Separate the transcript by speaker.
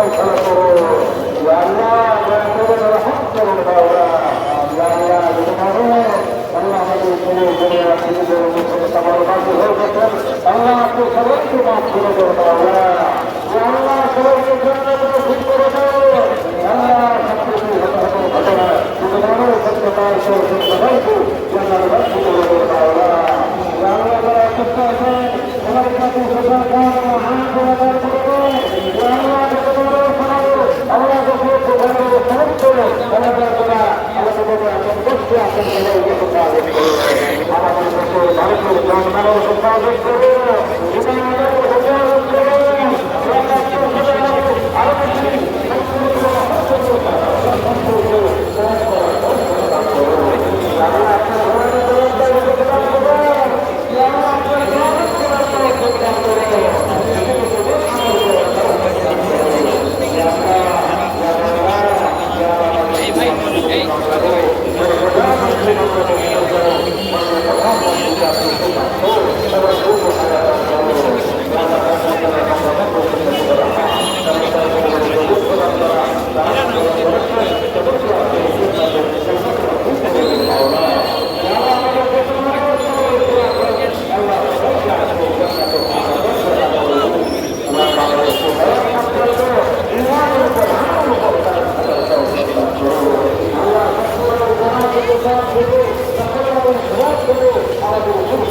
Speaker 1: ফয়সালা করো আল্লাহ করে রহম করো মাওলা আল্লাহ পারো আল্লাহ আমাদের কোনো কোনো আছেন আমার কাছে ইয়া আল্লাহ যত বড় শোনাবো আমরা যত ভালো সহজ করে আমাদের করা আমাদের মধ্যে এখন বসতে আসেন সবাইকে তোমরা আগে আমাদের দেশে আমাদের